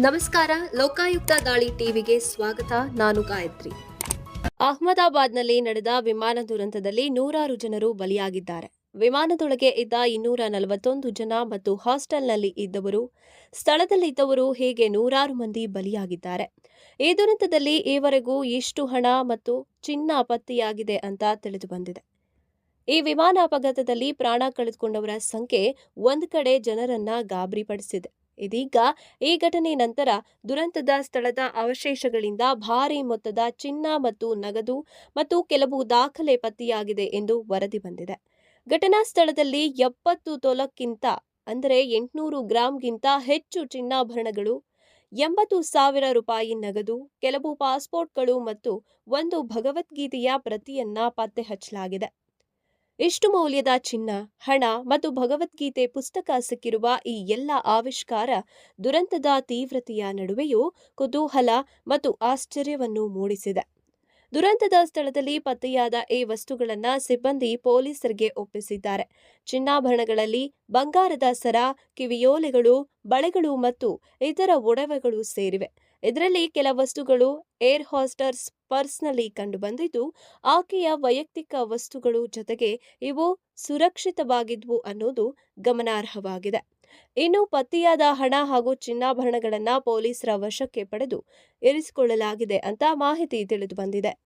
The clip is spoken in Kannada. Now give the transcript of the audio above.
ನಮಸ್ಕಾರ, ಲೋಕಾಯುಕ್ತ ದಾಳಿ ಟಿವಿಗೆ ಸ್ವಾಗತ. ನಾನು ಗಾಯತ್ರಿ. ಅಹಮದಾಬಾದ್ನಲ್ಲಿ ನಡೆದ ವಿಮಾನ ದುರಂತದಲ್ಲಿ ನೂರಾರು ಜನರು ಬಲಿಯಾಗಿದ್ದಾರೆ. ವಿಮಾನದೊಳಗೆ ಇದ್ದ ಇನ್ನೂರ ನಲವತ್ತೊಂದು ಜನ ಮತ್ತು ಹಾಸ್ಟೆಲ್ನಲ್ಲಿ ಇದ್ದವರು, ಸ್ಥಳದಲ್ಲಿದ್ದವರು ಹೇಗೆ ನೂರಾರು ಮಂದಿ ಬಲಿಯಾಗಿದ್ದಾರೆ. ಈ ದುರಂತದಲ್ಲಿ ಈವರೆಗೂ ಇಷ್ಟು ಹಣ ಮತ್ತು ಚಿನ್ನ ಪತ್ತೆಯಾಗಿದೆ ಅಂತ ತಿಳಿದು ಬಂದಿದೆ ಈ ವಿಮಾನ ಅಪಘಾತದಲ್ಲಿ ಪ್ರಾಣ ಕಳೆದುಕೊಂಡವರ ಸಂಖ್ಯೆ ಒಂದು ಕಡೆ ಜನರನ್ನ ಗಾಬರಿಪಡಿಸಿದೆ. ಇದೀಗ ಈ ಘಟನೆ ನಂತರ ದುರಂತದ ಸ್ಥಳದ ಅವಶೇಷಗಳಿಂದ ಭಾರಿ ಮೊತ್ತದ ಚಿನ್ನ ಮತ್ತು ನಗದು ಮತ್ತು ಕೆಲವು ದಾಖಲೆ ಪತ್ತೆಯಾಗಿದೆ ಎಂದು ವರದಿ ಬಂದಿದೆ. ಘಟನಾ ಸ್ಥಳದಲ್ಲಿ ಎಪ್ಪತ್ತು ತೊಲಕ್ಕಿಂತ, ಅಂದರೆ ಎಂಟುನೂರು ಗ್ರಾಂಗಿಂತ ಹೆಚ್ಚು ಚಿನ್ನಾಭರಣಗಳು, ಎಂಬತ್ತು ಸಾವಿರ ರೂಪಾಯಿ ನಗದು, ಕೆಲವು ಪಾಸ್ಪೋರ್ಟ್ಗಳು ಮತ್ತು ಒಂದು ಭಗವದ್ಗೀತೆಯ ಪ್ರತಿಯನ್ನ ಪತ್ತೆ ಹಚ್ಚಲಾಗಿದೆ ಇಷ್ಟು ಮೌಲ್ಯದ ಚಿನ್ನ, ಹಣ ಮತ್ತು ಭಗವದ್ಗೀತೆ ಪುಸ್ತಕ ಸಿಕ್ಕಿರುವ ಈ ಎಲ್ಲ ಆವಿಷ್ಕಾರ ದುರಂತದ ತೀವ್ರತೆಯ ನಡುವೆಯೂ ಕುತೂಹಲ ಮತ್ತು ಆಶ್ಚರ್ಯವನ್ನು ಮೂಡಿಸಿದೆ. ದುರಂತದ ಸ್ಥಳದಲ್ಲಿ ಪತ್ತೆಯಾದ ಈ ವಸ್ತುಗಳನ್ನ ಸಿಬ್ಬಂದಿ ಪೊಲೀಸರಿಗೆ ಒಪ್ಪಿಸಿದ್ದಾರೆ. ಚಿನ್ನಾಭರಣಗಳಲ್ಲಿ ಬಂಗಾರದ ಸರ, ಕಿವಿಯೋಲೆಗಳು, ಬಳೆಗಳು ಮತ್ತು ಇತರ ಒಡವೆಗಳು ಸೇರಿವೆ. ಇದರಲ್ಲಿ ಕೆಲ ವಸ್ತುಗಳು ಏರ್ ಹಾಸ್ಟರ್ಸ್ ಪರ್ಸ್ನಲ್ಲಿ ಕಂಡುಬಂದಿದ್ದು, ಆಕೆಯ ವೈಯಕ್ತಿಕ ವಸ್ತುಗಳು ಜೊತೆಗೆ ಇವು ಸುರಕ್ಷಿತವಾಗಿದ್ವು ಅನ್ನೋದು ಗಮನಾರ್ಹವಾಗಿದೆ. ಇನ್ನು ಪತ್ತೆಯಾದ ಹಣ ಹಾಗೂ ಚಿನ್ನಾಭರಣಗಳನ್ನ ಪೊಲೀಸರ ವಶಕ್ಕೆ ಪಡೆದು ಇರಿಸಿಕೊಳ್ಳಲಾಗಿದೆ ಅಂತ ಮಾಹಿತಿ ತಿಳಿದು ಬಂದಿದೆ.